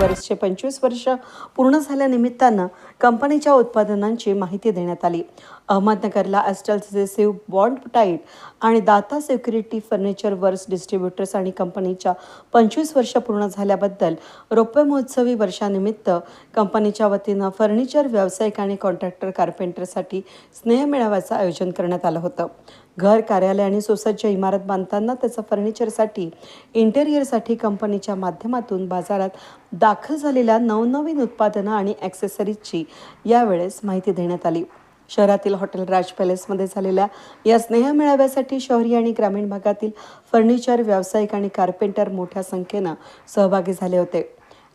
वर्षचे पंचवीस वर्ष पूर्ण झाल्यानिमित्तानं कंपनीच्या उत्पादनांची माहिती देण्यात आली. अहमदनगरला ॲस्टल सक्सेसिव्ह बॉन्ड टाईट आणि Daata security furniture works distributors आणि कंपनीच्या पंचवीस वर्ष पूर्ण झाल्याबद्दल रौप्य महोत्सवी वर्षानिमित्त कंपनीच्या वतीनं फर्निचर व्यावसायिक आणि कॉन्ट्रॅक्टर कार्पेंटरसाठी स्नेह मेळाव्याचं आयोजन करण्यात आलं होतं. घर कार्यालय आणि सुसज्ज इमारत बांधताना त्याचं फर्निचरसाठी इंटेरियरसाठी कंपनीच्या माध्यमातून बाजारात दाखल झालेल्या नवनवीन उत्पादनं आणि ॲक्सेसरीजची यावेळेस माहिती देण्यात आली. शहरातील हॉटेल राज पॅलेसमध्ये झालेल्या या स्नेह मेळाव्यासाठी शहरी आणि ग्रामीण भागातील फर्निचर व्यावसायिक आणि कार्पेंटर मोठ्या संख्येनं सहभागी झाले होते.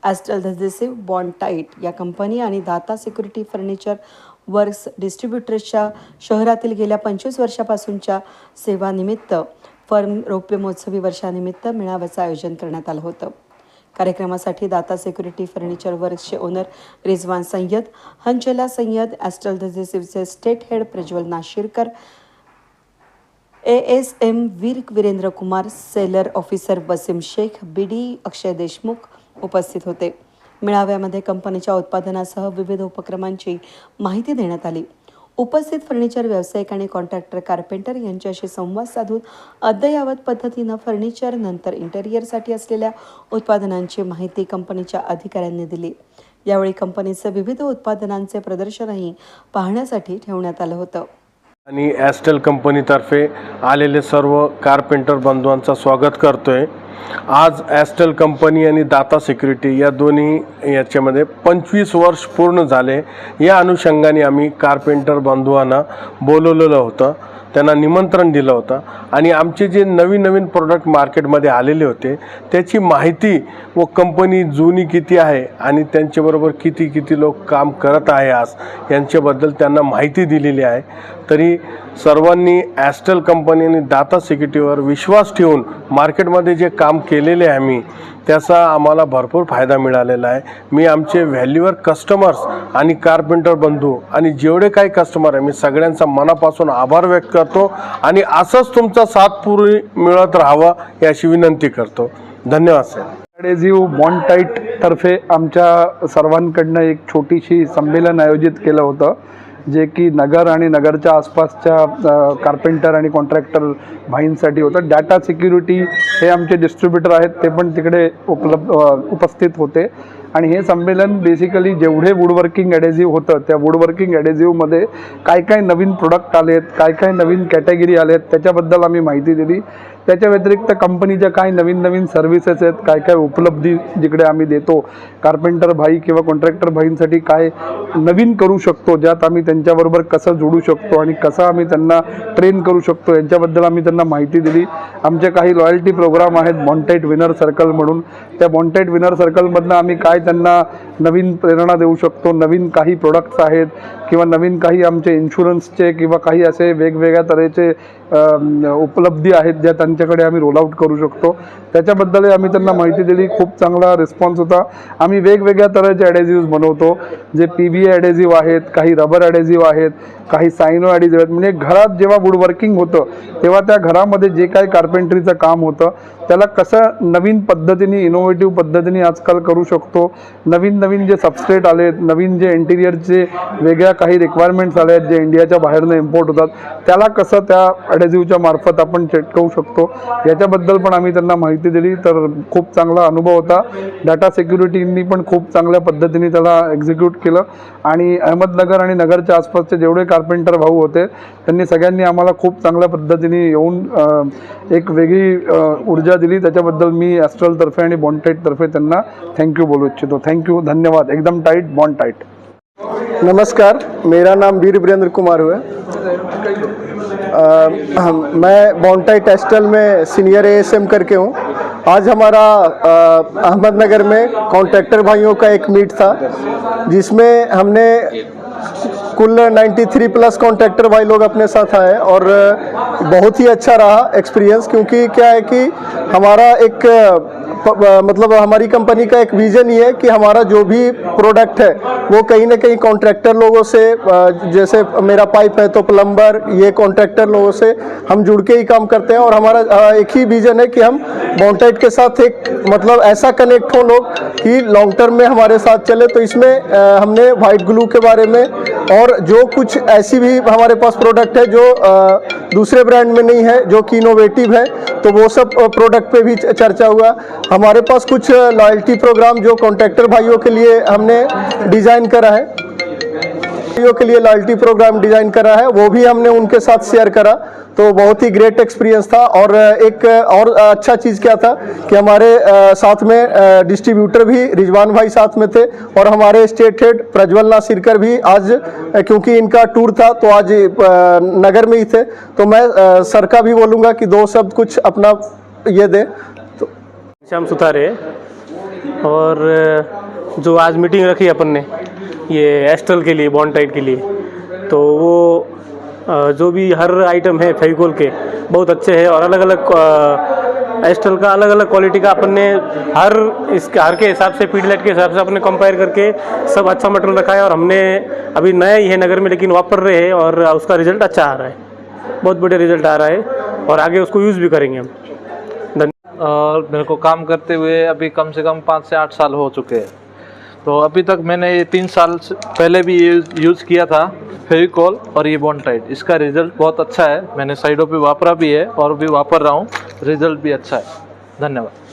ॲस्टल धजेसिव्ह बॉन्ड टाईट या कंपनी आणि दाता सिक्युरिटी फर्निचर वर्क्स डिस्ट्रीब्युटर्सच्या शहरातील गेल्या पंचवीस वर्षापासूनच्या सेवानिमित्त फर्म रौप्य महोत्सवी वर्षानिमित्त मेळाव्याचं आयोजन करण्यात आलं होतं. कार्यक्रमासाठी दाता सिक्युरिटी फर्निचर वर्क्सचे ओनर रिझवान सय्यद हंचला Syed Astral धजेसिव्हचे state head Prajwal Nashirkar A S M Veer Virendra Kumar seller officer Wasim Shaikh B D Akshay Deshmukh उपस्थित होते. मेळाव्यामध्ये कंपनीच्या उत्पादनासह विविध उपक्रमांची माहिती देण्यात आली. उपस्थित फर्निचर व्यावसायिक आणि कॉन्ट्रॅक्टर कार्पेंटर यांच्याशी संवाद साधून अद्ययावत पद्धतीनं फर्निचर नंतर इंटेरियरसाठी असलेल्या उत्पादनांची माहिती कंपनीच्या अधिकाऱ्यांनी दिली. यावेळी कंपनीचं विविध उत्पादनांचे प्रदर्शनही पाहण्यासाठी ठेवण्यात आलं होतं. आणि ॲस्टेल कंपनीतर्फे आलेले सर्व कारपेंटर बांधवांचा स्वागत करतो आहे आज ॲस्टेल कंपनी आणि दाता सिक्युरिटी या दोन्ही याच्यामध्ये पंचवीस वर्ष पूर्ण झाले. या अनुषंगाने आम्ही कारपेंटर बंधूंना बोलवलेलं होतं. त्यांना निमंत्रण दिलं होतं. आणि आमचे जे नवीन नवीन प्रोडक्ट मार्केटमध्ये आलेले होते त्याची माहिती व कंपनी जुनी किती आहे आणि त्यांच्याबरोबर किती किती लोक काम करत आहे आज यांच्याबद्दल त्यांना माहिती दिलेली आहे. तरी सर्वांनी ॲस्टल कंपनी आणि दाता सिक्युरिटीवर विश्वास ठेवून मार्केटमध्ये जे काम केलेले आहे आम्ही त्याचा आम्हाला भरपूर फायदा मिळालेला आहे. मी आमचे व्हॅल्युअर कस्टमर्स आणि कारपेंटर बंधू आणि जेवढे काही कस्टमर आहे मी सगळ्यांचा मनापासून आभार व्यक्त करतो आणि असंच तुमचा साथ पूर्वी मिळत राहावा याची विनंती करतो. धन्यवाद सर एडेझिव्ह बॉन्टाईट तर्फे आमच्या सर्वांकडनं एक छोटीशी संमेलन आयोजित केलं होतं. जे की नगर आणि नगरच्या आसपासच्या कार्पेंटर आणि कॉन्ट्रॅक्टर भाईंसाठी होतं. डाटा सिक्युरिटी हे आमचे डिस्ट्रीब्युटर आहेत ते पण तिकडे उपलब्ध उपस्थित होते. आणि हे संमेलन बेसिकली जेवढे वुडवर्किंग ॲडेझिव्ह होतं त्या वुडवर्किंग ॲडेझिव्हमध्ये काय काय नवीन प्रोडक्ट आलेत काय काय नवीन कॅटेगरी आलेत त्याच्याबद्दल आम्ही माहिती दिली. त्याच्या व्यतिरिक्त कंपनीच्या काय नवीन नवीन सर्व्हिसेस आहेत काय काय उपलब्धी जिकडे आम्ही देतो कार्पेंटर भाई किंवा कॉन्ट्रॅक्टर भाईंसाठी काय नवीन करू शकतो ज्यात आम्ही त्यांच्याबरोबर कसं जोडू शकतो आणि कसं आम्ही त्यांना ट्रेन करू शकतो यांच्याबद्दल आम्ही त्यांना माहिती दिली. आमचे काही लॉयल्टी प्रोग्राम आहेत बॉन्टेट विनर सर्कल म्हणून. त्या बॉन्टेट विनर सर्कलमधनं आम्ही काय त्यांना नवीन प्रेरणा देऊ शकतो नवीन काही प्रोडक्ट्स आहेत. किंवा नवीन काही आमचे इन्शुरन्सचे किंवा काही असे वेगवेगळ्या तऱ्हेचे उपलब्धी आहेत ज्या त्यांच्याकडे आम्ही रोल आऊट करू शकतो. त्याच्याबद्दलही आम्ही त्यांना माहिती दिली. खूप चांगला रिस्पॉन्स होता. आम्ही वेगवेगळ्या तऱ्हेचे ॲडेझिव्ह बनवतो. जे पी बी ॲडेझिव्ह आहेत काही रबर ॲडेझिव्ह आहेत काही सायनो ॲडेझिव्ह आहेत. म्हणजे घरात जेव्हा वुडवर्किंग होतं तेव्हा त्या घरामध्ये जे काही कार्पेंट्रीचं काम होतं त्याला कसं नवीन पद्धतीने इनोव्हेटिव्ह पद्धतीने आजकाल करू शकतो. नवीन नवीन जे सबस्ट्रेट आलेत नवीन जे इंटिरियरचे वेगळ्या काही रिक्वायरमेंट्स आल्या आहेत जे इंडियाच्या बाहेरनं इम्पोर्ट होतात त्याला कसं त्या ॲडेझिव्हच्या मार्फत आपण चेटकवू शकतो? याच्याबद्दल पण आम्ही त्यांना माहिती दिली तर खूप चांगला अनुभव होता. डाटा सिक्युरिटींनी पण खूप चांगल्या पद्धतीने त्याला एक्झिक्यूट केलं. आणि अहमदनगर आणि नगरच्या आसपासचे जेवढे कार्पेंटर भाऊ होते त्यांनी सगळ्यांनी आम्हाला खूप चांगल्या पद्धतीने येऊन एक वेगळी ऊर्जा दिली. त्याच्याबद्दल मी ॲस्ट्रलतर्फे आणि बॉन्टाईटतर्फे त्यांना थँक्यू बोलू इच्छितो. थँक्यू धन्यवाद. एकदम टाईट बॉन्ड टाईट नमस्कार, मेरा नाम वीर वीरेंद्र कुमार हुआ। हम- मैं बॉन्टाई टेस्टल में सीनियर एएसएम करके हूँ। आज हमारा अहमदनगर में कॉन्ट्रैक्टर भाइयों का एक मीट था, जिसमें हमने कुल 93 प्लस कॉन्ट्रैक्टर भाई लोग अपने साथ आए और बहुत ही अच्छा रहा एक्सपीरियंस क्योंकि क्या है कि हमारा एक मतलब हमारी कंपनी का एक विजन ये है कि हमारा जो भी प्रोडक्ट है, वो कहीं ना कहीं कॉन्ट्रैक्टर लोगों से जैसे मेरा पाइप है तो प्लम्बर ये कॉन्ट्रैक्टर लोगों से हम जुड़ के ही काम करते हैं और हमारा एक ही विजन है कि हम बॉन्टाइट के साथ एक मतलब ऐसा कनेक्ट हो लोग कि लॉन्ग टर्म में हमारे साथ चले तो इसमें हमने वाइट ग्लू के बारे में और जो कुछ ऐसी भी हमारे पास प्रोडक्ट है जो दूसरे ब्रांड में नहीं है, जो कि इनोवेटिव है तो वो सब प्रोडक्ट पे भी चर्चा हुआ। हमारे पास कुछ लॉयल्टी प्रोग्राम जो कॉन्ट्रैक्टर भाइयों के लिए हमने डिज़ाइन करा है। भाइयों के लिए लॉयल्टी प्रोग्राम डिज़ाइन करा है, वो भी हमने उनके साथ शेयर करा। तो बहुत ही ग्रेट एक्सपीरियंस था और एक और अच्छा चीज़ क्या था कि हमारे साथ में डिस्ट्रीब्यूटर भी रिजवान भाई साथ में थे और हमारे स्टेट हेड प्रज्वल नासिरकर भी आज क्योंकि इनका टूर था तो आज नगर में ही थे। तो मैं सर का भी बोलूँगा कि दो शब्द कुछ अपना ये दे। श्याम सुतारे और जो आज मीटिंग रखी अपन ने ये एस्ट्रल के लिए बॉन्टाइट के लिए। तो वो जो भी हर आइटम है फेविकोल के, बहुत अच्छे हैं और अलग अलग एस्ट्रल का अलग अलग क्वालिटी का अपन ने हर इसके हर के हिसाब से पीडलेट के हिसाब से अपने कंपेयर करके सब अच्छा मटेरियल रखा है और हमने अभी नया ही है नगर में, लेकिन वापर रहे हैं और उसका रिज़ल्ट अच्छा आ रहा है। बहुत बढ़िया रिज़ल्ट आ रहा है और आगे उसको यूज़ भी करेंगे हम। धन्यवाद मेरे को काम करते हुए अभी कम से कम पाँच से आठ साल हो चुके हैं। तो अभी तक मैंने ये तीन साल पहले भी ये यूज़ किया था फेविकॉल और ये बॉन्टाइट। इसका रिज़ल्ट बहुत अच्छा है। मैंने साइडों पे वापरा भी है और भी वापर रहा हूँ। रिज़ल्ट भी अच्छा है। धन्यवाद।